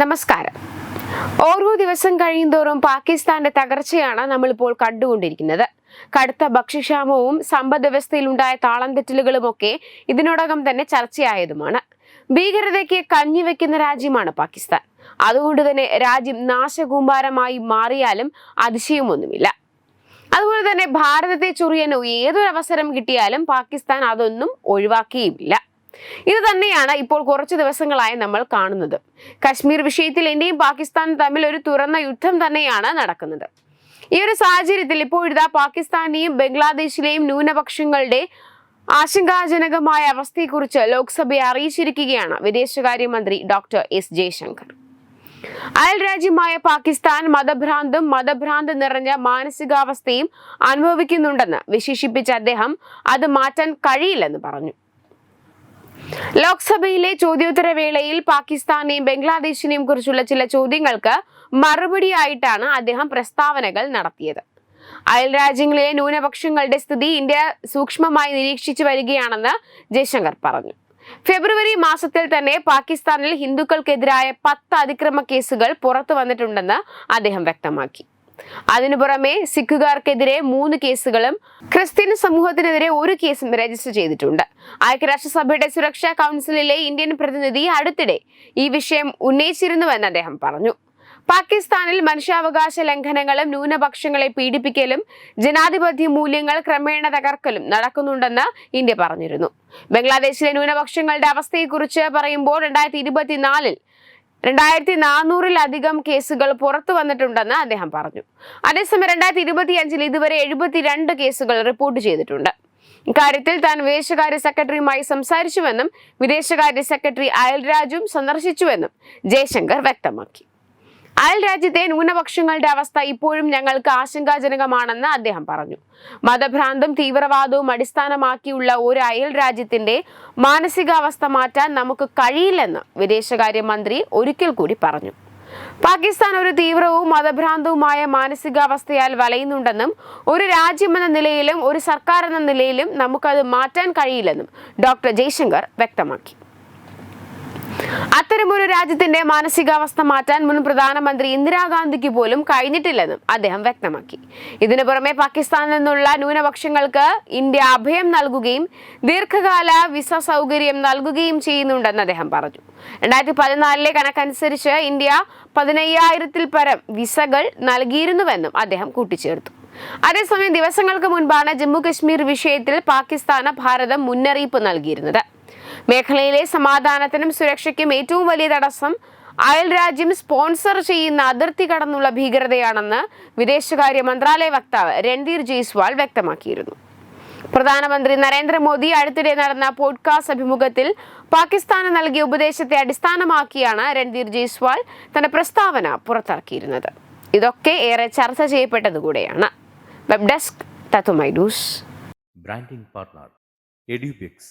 നമസ്കാരം. ഓരോ ദിവസം കഴിയുന്തോറും പാകിസ്ഥാന്റെ തകർച്ചയാണ് നമ്മളിപ്പോൾ കണ്ടുകൊണ്ടിരിക്കുന്നത്. കടുത്ത ഭക്ഷ്യക്ഷാമവും സമ്പദ് വ്യവസ്ഥയിലുണ്ടായ താളം തെറ്റലുകളും ഒക്കെ ഇതിനോടകം തന്നെ ചർച്ചയായതുമാണ്. ഭീകരതയ്ക്ക് കഞ്ഞിവെക്കുന്ന രാജ്യമാണ് പാകിസ്ഥാൻ. അതുകൊണ്ട് തന്നെ രാജ്യം നാശകൂമ്പാരമായി മാറിയാലും അതിശയമൊന്നുമില്ല. അതുപോലെ തന്നെ ഭാരതത്തെ ചൊറിയാനോ ഏതൊരവസരം കിട്ടിയാലും പാകിസ്ഥാൻ അതൊന്നും ഒഴിവാക്കിയുമില്ല. ഇത് തന്നെയാണ് ഇപ്പോൾ കുറച്ച് ദിവസങ്ങളായി നമ്മൾ കാണുന്നത്. കശ്മീർ വിഷയത്തിൽ ഇന്ത്യയും പാകിസ്ഥാനും തമ്മിൽ ഒരു തുറന്ന യുദ്ധം തന്നെയാണ് നടക്കുന്നത്. ഈ ഒരു സാഹചര്യത്തിൽ ഇപ്പോഴിതാ പാകിസ്ഥാനെയും ബംഗ്ലാദേശിലെയും ന്യൂനപക്ഷങ്ങളുടെ ആശങ്കാജനകമായ അവസ്ഥയെക്കുറിച്ച് ലോക്സഭയെ അറിയിച്ചിരിക്കുകയാണ് വിദേശകാര്യമന്ത്രി ഡോക്ടർ എസ് ജയശങ്കർ. അയൽ രാജ്യമായ പാകിസ്ഥാൻ മതഭ്രാന്തും മതഭ്രാന്ത് നിറഞ്ഞ മാനസികാവസ്ഥയും അനുഭവിക്കുന്നുണ്ടെന്ന് വിശേഷിപ്പിച്ച അദ്ദേഹം അത് മാറ്റാൻ കഴിയില്ലെന്ന് പറഞ്ഞു. ലോക്സഭയിലെ ചോദ്യോത്തരവേളയിൽ പാകിസ്ഥാനെയും ബംഗ്ലാദേശിനെയും കുറിച്ചുള്ള ചില ചോദ്യങ്ങൾക്ക് മറുപടിയായിട്ടാണ് അദ്ദേഹം പ്രസ്താവനകൾ നടത്തിയത്. അയൽ രാജ്യങ്ങളിലെ ന്യൂനപക്ഷങ്ങളുടെ സ്ഥിതി ഇന്ത്യ സൂക്ഷ്മമായി നിരീക്ഷിച്ചു വരികയാണെന്ന് ജയശങ്കർ പറഞ്ഞു. ഫെബ്രുവരി മാസത്തിൽ തന്നെ പാകിസ്ഥാനിൽ ഹിന്ദുക്കൾക്കെതിരായ പത്ത് അതിക്രമ കേസുകൾ പുറത്തു വന്നിട്ടുണ്ടെന്ന് അദ്ദേഹം വ്യക്തമാക്കി. അതിനു പുറമെ സിഖുകാർക്കെതിരെ മൂന്ന് കേസുകളും ക്രിസ്ത്യൻ സമൂഹത്തിനെതിരെ ഒരു കേസും രജിസ്റ്റർ ചെയ്തിട്ടുണ്ട്. ഐക്യരാഷ്ട്രസഭയുടെ സുരക്ഷാ കൗൺസിലിലെ ഇന്ത്യൻ പ്രതിനിധി അടുത്തിടെ ഈ വിഷയം ഉന്നയിച്ചിരുന്നുവെന്ന് അദ്ദേഹം പറഞ്ഞു. പാകിസ്ഥാനിൽ മനുഷ്യാവകാശ ലംഘനങ്ങളും ന്യൂനപക്ഷങ്ങളെ പീഡിപ്പിക്കലും ജനാധിപത്യ മൂല്യങ്ങൾ ക്രമേണ തകർക്കലും നടക്കുന്നുണ്ടെന്ന് ഇന്ത്യ പറഞ്ഞിരുന്നു. ബംഗ്ലാദേശിലെ ന്യൂനപക്ഷങ്ങളുടെ അവസ്ഥയെക്കുറിച്ച് പറയുമ്പോൾ രണ്ടായിരത്തി ഇരുപത്തിനാലിൽ രണ്ടായിരത്തി നാനൂറിലധികം കേസുകൾ പുറത്തു വന്നിട്ടുണ്ടെന്ന് അദ്ദേഹം പറഞ്ഞു. അതേസമയം രണ്ടായിരത്തി ഇരുപത്തിയഞ്ചിൽ ഇതുവരെ എഴുപത്തിരണ്ട് കേസുകൾ റിപ്പോർട്ട് ചെയ്തിട്ടുണ്ട്. ഇക്കാര്യത്തിൽ താൻ വിദേശകാര്യ സെക്രട്ടറിയുമായി സംസാരിച്ചുവെന്നും വിദേശകാര്യ സെക്രട്ടറി അയൽരാജും സന്ദർശിച്ചുവെന്നും ജയശങ്കർ വ്യക്തമാക്കി. അയൽ രാജ്യത്തെ ന്യൂനപക്ഷങ്ങളുടെ അവസ്ഥ ഇപ്പോഴും ഞങ്ങൾക്ക് ആശങ്കാജനകമാണെന്ന് അദ്ദേഹം പറഞ്ഞു. മതഭ്രാന്തും തീവ്രവാദവും അടിസ്ഥാനമാക്കിയുള്ള ഒരു അയൽ രാജ്യത്തിന്റെ മാനസികാവസ്ഥ മാറ്റാൻ നമുക്ക് കഴിയില്ലെന്ന് വിദേശകാര്യമന്ത്രി ഒരിക്കൽ കൂടി പറഞ്ഞു. പാകിസ്ഥാൻ ഒരു തീവ്രവും മതഭ്രാന്തവുമായ മാനസികാവസ്ഥയാൽ വലയുന്നുണ്ടെന്നും ഒരു രാജ്യമെന്ന നിലയിലും ഒരു സർക്കാർ എന്ന നിലയിലും നമുക്കത് മാറ്റാൻ കഴിയില്ലെന്നും ഡോക്ടർ ജയശങ്കർ വ്യക്തമാക്കി. അത്തരമൊരു രാജ്യത്തിന്റെ മാനസികാവസ്ഥ മാറ്റാൻ മുൻ പ്രധാനമന്ത്രി ഇന്ദിരാഗാന്ധിക്ക് പോലും കഴിഞ്ഞിട്ടില്ലെന്നും അദ്ദേഹം വ്യക്തമാക്കി. ഇതിനു പുറമെ പാകിസ്ഥാനിൽ നിന്നുള്ള ന്യൂനപക്ഷങ്ങൾക്ക് ഇന്ത്യ അഭയം നൽകുകയും ദീർഘകാല വിസ സൗകര്യം നൽകുകയും ചെയ്യുന്നുണ്ടെന്ന് അദ്ദേഹം പറഞ്ഞു. രണ്ടായിരത്തി പതിനാലിലെ കണക്കനുസരിച്ച് ഇന്ത്യ പതിനയ്യായിരത്തിൽ പരം വിസകൾ നൽകിയിരുന്നുവെന്നും അദ്ദേഹം കൂട്ടിച്ചേർത്തു. അതേസമയം ദിവസങ്ങൾക്ക് മുൻപാണ് ജമ്മു കശ്മീർ വിഷയത്തിൽ പാകിസ്ഥാന് ഭാരതം മുന്നറിയിപ്പ് നൽകിയിരുന്നത്. മേഖലയിലെ സമാധാനത്തിനും സുരക്ഷയ്ക്കും ഏറ്റവും വലിയ തടസ്സം അയൽ രാജ്യം സ്പോൺസർ ചെയ്യുന്ന അതിർത്തി കടന്നുള്ള ഭീകരതയാണെന്ന് വിദേശകാര്യ മന്ത്രാലയ വക്താവ് രൺധീർ ജയ്സ്വാൾ വ്യക്തമാക്കിയിരുന്നു. പ്രധാനമന്ത്രി നരേന്ദ്രമോദി അടുത്തിടെ നടന്ന പോഡ്കാസ്റ്റ് അഭിമുഖത്തിൽ പാകിസ്ഥാന് നൽകിയ ഉപദേശത്തെ അടിസ്ഥാനമാക്കിയാണ് രൺധീർ ജയ്സ്വാൾ തന്റെ പ്രസ്താവന പുറത്തിറക്കിയിരുന്നത്. ഇതൊക്കെ ഏറെ ചർച്ച ചെയ്യപ്പെട്ടതുകൂടെയാണ് വെബ് ഡെസ്ക് തത്തുമൈ news. Branding partner Edubix.